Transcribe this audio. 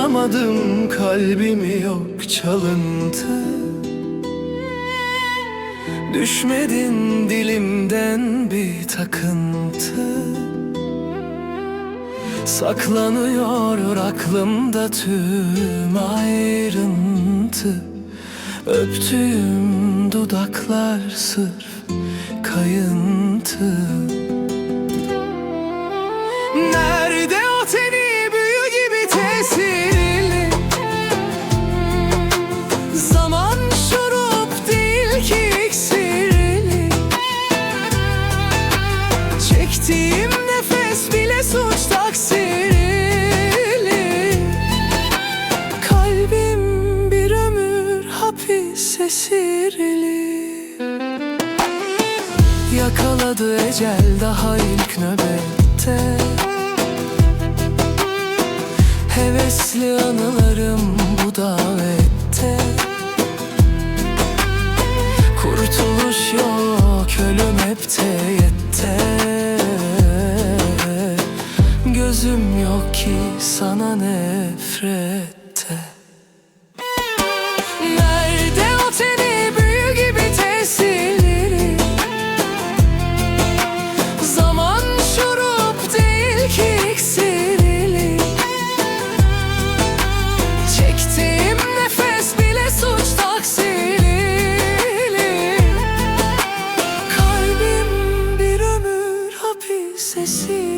Çalmadım kalbimi yok çalıntı. Düşmedin dilimden bir takıntı. Saklanıyor aklımda tüm ayrıntı. Öptüğüm dudaklar sırf kayıntı Çektiğim nefes bile suç taksirli. Kalbim bir ömür hapis esirli Yakaladı ecel daha ilk nöbette. Hevesli anılarım bu davette Gözüm yok ki sana nefrette. Nerede o teni büyü gibi tesirleri? Zaman şurup değil ki iksirli. Çektiğim nefes bile suç taksirli. Kalbim bir ömür hapis esir